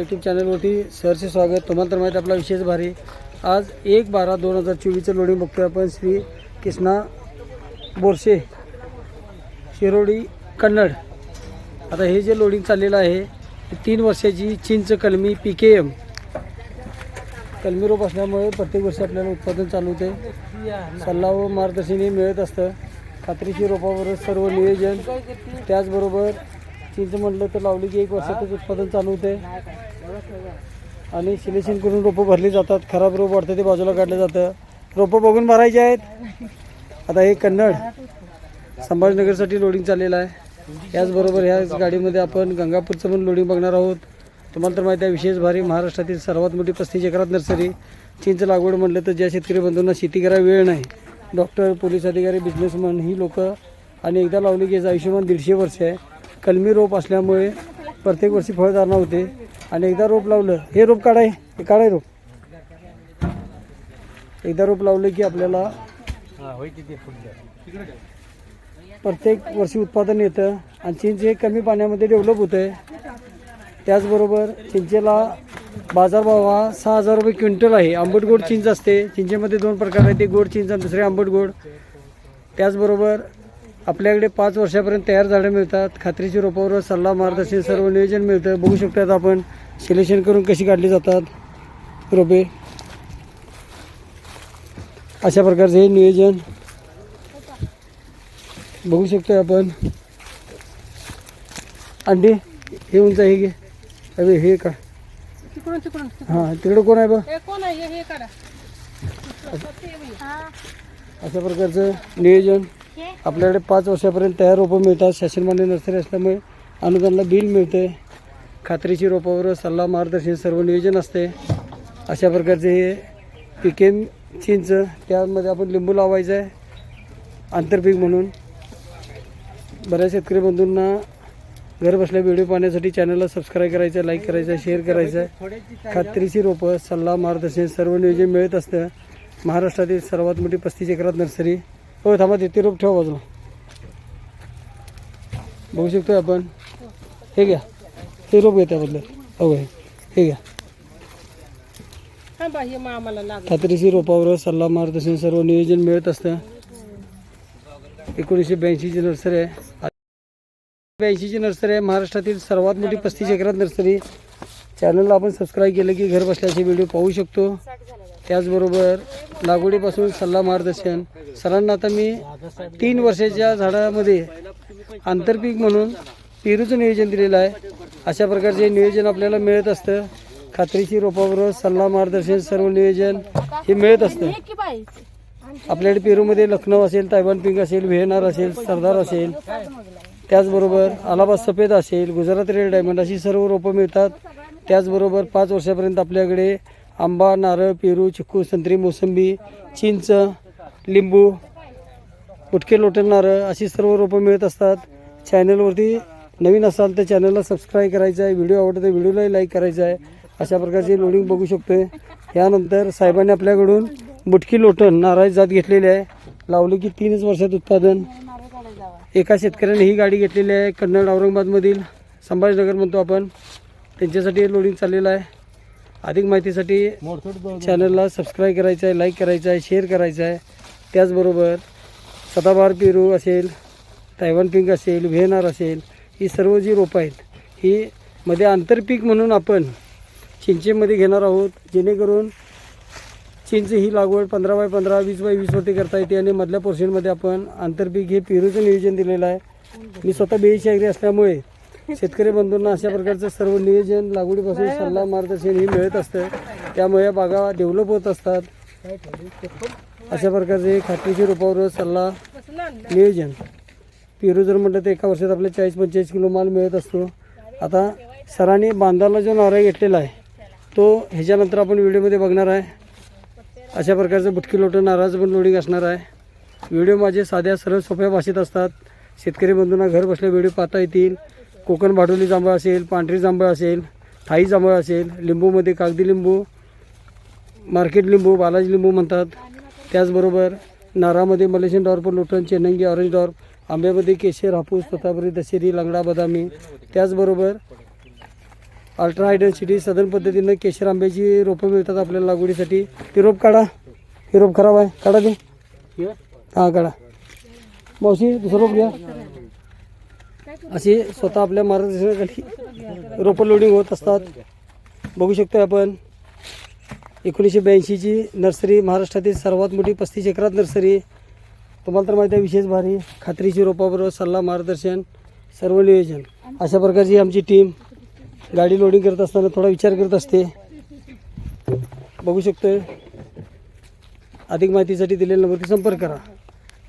आपल्या यूट्यूब चॅनलवरती सरचे स्वागत. तुम्हाला तर माहीत आपला विशेष भारी. आज एक बारा दोन हजार चोवीसचं लोडिंग बघतोय आपण श्री कृष्णा बोरसे शिरोडी कन्नड. आता हे जे लोडिंग चाललेलं आहे तीन वर्षाची चिंच कलमी पी के एम कलमी रोप असल्यामुळे प्रत्येक वर्षी आपल्याला उत्पादन चालू होते. सल्ला व मार्गदर्शन हे मिळत असतं. खात्रीशी रोपावर सर्व नियोजन. त्याचबरोबर चिंच म्हटलं तर लावली की एक वर्षातच उत्पादन चालू होते. आणि सिलेक्शन करून रोपं भरली जातात. खराब रोप वाढतं ते बाजूला काढलं जातं. रोपं बघून भरायचे आहेत. आता हे कन्नड संभाजीनगरसाठी लोडिंग चाललेलं आहे. याचबरोबर ह्या गाडीमध्ये आपण गंगापूरचं पण लोडिंग बघणार आहोत. तुम्हाला तर माहिती आहे विशेष भारी महाराष्ट्रातील सर्वात मोठी पस्तीस एकरात नर्सरी. चिंच लागवड म्हटलं तर ज्या शेतकरी बंधूंना शेती करायला वेळ नाही डॉक्टर पोलीस अधिकारी बिझनेसमॅन ही लोक आणि एकदा लावली की याचं आयुष्यमान दीडशे वर्ष आहे. कलमी रोप असल्यामुळे प्रत्येक वर्षी फळधारणा होते आणि एकदा रोप लावलं. हे रोप काढाय हे. काढाय रोप. एकदा रोप लावलं की आपल्याला प्रत्येक वर्षी उत्पादन येतं आणि चिंच हे कमी पाण्यामध्ये डेव्हलप होतं आहे त्याचबरोबर चिंचेला बाजारभाव हा सहा हजार रुपये क्विंटल आहे. आंबट गोड चिंच असते. चिंचेमध्ये दोन प्रकार आहेत. एक गोड चिंच आणि दुसरे आंबट गोड. त्याचबरोबर आपल्याकडे पाच वर्षापर्यंत तयार झाडं मिळतात. खात्रीची रोपावर सल्ला मार्गदर्शन सर्व नियोजन मिळतं. बघू शकतात आपण सिलेक्शन करून कशी काढली जातात रोपे. अशा प्रकारचे हे नियोजन बघू शकतोय आपण. अंडी हे उंच आहे घे अरे हे का? हां तिकडं कोण आहे बा अशा प्रकारचं नियोजन. आपल्याकडे पाच वर्षापर्यंत तयार रोपं मिळतात. शासनमान्य नर्सरी असल्यामुळे अनुदानला बिल मिळते. खात्रीची रोपावर सल्ला मार्गदर्शन सर्व नियोजन असते. अशा प्रकारचे हे पिके चिंच त्यामध्ये आपण लिंबू लावायचं आहे. आंतरपीक म्हणून. बऱ्याच शेतकरी बंधूंना घर बसल्या व्हिडिओ पाहण्यासाठी चॅनलला सबस्क्राईब करायचं आहे लाईक करायचं आहे शेअर करायचं. आहे खात्रीची रोपं सल्ला मार्गदर्शन सर्व नियोजन मिळत असतं. महाराष्ट्रातील सर्वात मोठी पस्तीस एकरात नर्सरी. हो थांबा ते रोप ठेवा बाजूला. बघू शकतोय आपण. हे घ्या. हे रोप घ्या. त्याबद्दल हो हे घ्या खात्रीशी रोपावर सल्ला मार्गदर्शन सर्व नियोजन मिळत असतं. एकोणीसशे ब्याऐंशीची नर्सरी आहे. ब्याऐंशीची नर्सरी आहे. महाराष्ट्रातील सर्वात मोठी पस्तीस एकरात नर्सरी. चॅनलला आपण सबस्क्राईब केलं की घर बसल्याचे व्हिडिओ पाहू शकतो. त्याचबरोबर लागवडीपासून सल्ला मार्गदर्शन. सरांना आता मी तीन वर्षाच्या झाडामध्ये आंतरपीक म्हणून पेरूचं नियोजन दिलेलं आहे. अशा प्रकारचे नियोजन आपल्याला मिळत असतं. खात्रीची रोपाबरोबर सल्ला मार्गदर्शन सर्व नियोजन हे मिळत असतं. आपल्याकडे पेरूमध्ये लखनौ असेल तायवान पिंक असेल व्हेनार असेल सरदार असेल. त्याचबरोबर अलाहाबाद सफेद असेल गुजरात रेड डायमंड अशी सर्व रोपं मिळतात. त्याचबरोबर पाच वर्षापर्यंत आपल्याकडे आंबा नारळ पेरू चिक्कू संत्री मोसंबी चिंच लिंबू गुटके लोटण नारळ अशी सर्व रोपं मिळत असतात. चॅनलवरती नवीन असाल तर चॅनलला सबस्क्राईब करायचं आहे. व्हिडिओ आवडतो तर व्हिडिओलाही लाईक करायचं आहे. अशा प्रकारची लोडिंग बघू शकतो यानंतर साहेबांनी आपल्याकडून बुटकी लोटण नारळ जात घेतलेली आहे. लावली की तीनच वर्षात उत्पादन. एका शेतकऱ्याने ही गाडी घेतलेली आहे. कन्नड औरंगाबादमधील संभाजीनगर म्हणतो आपण. त्यांच्यासाठी लोडिंग चाललेलं आहे. अधिक माहितीसाठी चॅनलला सबस्क्राईब करायचं आहे लाईक करायचं आहे शेअर करायचं आहे. त्याचबरोबर सदाबहार पेरू असेल तायवान पिंक असेल व्हेनार असेल ही सर्व जी रोपं आहेत ही मध्ये आंतरपीक म्हणून आपण चिंचेमध्ये घेणार आहोत. जेणेकरून चिंच ही लागवड पंधरा बाय पंधरा वीस बाय वीसवरती करता येते आणि मधल्या पोर्शनमध्ये आपण आंतरपीक हे पेरूचं नियोजन दिलेलं आहे. मी स्वतः बेळीची असल्यामुळे शेतकरी बंधूंना अशा प्रकारचं सर्व नियोजन लागवडीपासून सल्ला मार्गदर्शन हे मिळत असतं. त्यामुळे या बागा डेव्हलप होत असतात. अशा प्रकारचे खात्रीची रोपावर सल्ला नियोजन. पेरू जर म्हटलं तर एका वर्षात आपल्याला चाळीस पंचेचाळीस किलो माल मिळत असतो. आता सरांनी बांधाला जो नारळ घेतलेला आहे तो ह्याच्यानंतर आपण व्हिडिओमध्ये बघणार आहे. अशा प्रकारचं बुटकी लोटं नारळाचं पण लोडिंग असणार आहे. व्हिडिओ माझे साध्या सरळ सोप्या भाषेत असतात. शेतकरी बंधूंना घर बसल्या व्हिडिओ पाहता येतील. कोकण भाडोली जांभळ असेल पांढरी जांभळ असेल थाई जांभळ असेल लिंबूमध्ये कागदी लिंबू मार्केट लिंबू बालाजी लिंबू म्हणतात. त्याचबरोबर नारामध्ये मलेशियन डॉर्प लोटन चेनंगी ऑरेंज डॉर्प आंब्यामध्ये केशर हापूस तोतापुरी दशेरी लंगडा बदामी. त्याचबरोबर अल्ट्रा हाय डेन्सिटी सदन पद्धतीनं केशर आंब्याची रोपं मिळतात आपल्याला लागवडीसाठी. ती रोप काढा. ही रोप खराब आहे. काढा ती. हां काढा. मावशी दुसरं रोप घ्या. अशी स्वतः आपल्या मार्गदर्शनाखाली रोपं लोडिंग होत असतात. बघू शकतो आपण एकोणीसशे ब्याऐंशीची नर्सरी महाराष्ट्रातील सर्वात मोठी पस्तीस एकरात नर्सरी. तुम्हाला तर माहिती आहे विशेष भारी खात्रीची रोपाबरोबर सल्ला मार्गदर्शन सर्व नियोजन. अशा प्रकारची आमची टीम गाडी लोडिंग करत असताना थोडा विचार करत असते. बघू शकतोय अधिक माहितीसाठी दिलेल्या नंबरवरती संपर्क करा.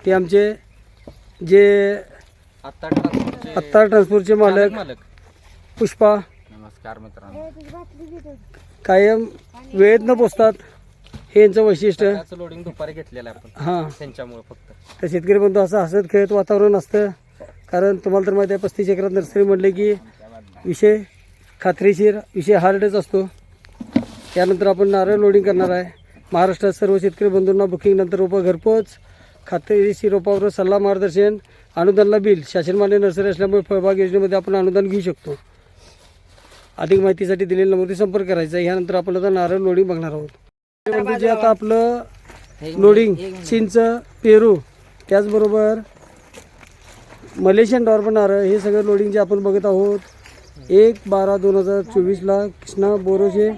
ते आमचे जे आता आत्ता ट्रान्सपोर्टचे मालक मालक पुष्पा. नमस्कार मित्रांनो. कायम वेळेत न पोचतात हे यांचं वैशिष्ट्य. त्याचं लोडिंग दुपारी घेतलेलं आहे आपण. हां. त्यांच्यामुळे फक्त. तर शेतकरी बंधू असं हसत खेळत वातावरण असतं. कारण तुम्हाला तर माहिती आहे पस्तीस एकरात नर्सरी म्हटले की विषय खात्रीशीर विषय हार्डच असतो. त्यानंतर आपण नारळ लोडिंग करणार आहे. महाराष्ट्रात सर्व शेतकरी बंधूंना बुकिंग नंतर रोपं घरपोच. खात्रीशीर रोपावर सल्ला मार्गदर्शन. अनुदानला बिल शासनमान्य नर्सरी असल्यामुळे फळबाग योजनेमध्ये आपण अनुदान घेऊ शकतो. अधिक माहितीसाठी दिलेल्या नंबरवरती संपर्क करायचा आहे. यानंतर आपण आता नारळ लोडिंग बघणार आहोत. जे आता आपलं लोडिंग चिंच पेरू त्याचबरोबर मलेशियन डॉर्बन नारळ हे सगळं लोडिंग जे आपण बघत आहोत एक बारा दोन हजार चोवीसला कृष्णा बोरोशे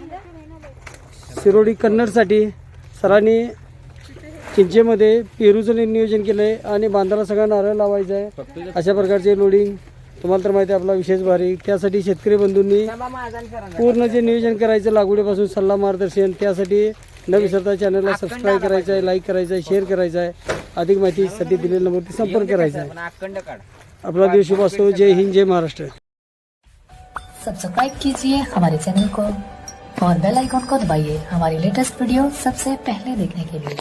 शिरोडी कन्नडसाठी सरांनी चिंचेमध्ये पेरूचं नि- नियोजन केलं आहे आणि बांधाला सगळा नारळ लावायचा आहे. अशा प्रकारचे लोडिंग तुम्हाला तर माहिती आहे आपला विशेष भारी. त्यासाठी शेतकरी बंधूंनी पूर्ण जे नियोजन करायचं लागवडीपासून सल्ला मार्गदर्शन त्यासाठी न विसरता चॅनलला सबस्क्राईब करायचं आहे लाईक करायचं आहे शेअर करायचं आहे. अधिक माहितीसाठी दिलेल्या नंबरवरती संपर्क करायचा आहे. आपला दिवस शुभ असतो जय हिंद जय महाराष्ट्र. सब्सक्राइब कीजिए हमारे चैनल को और बेल आइकॉन को दबाइए हमारी लेटेस्ट वीडियो सबसे पहले देखने के लिए।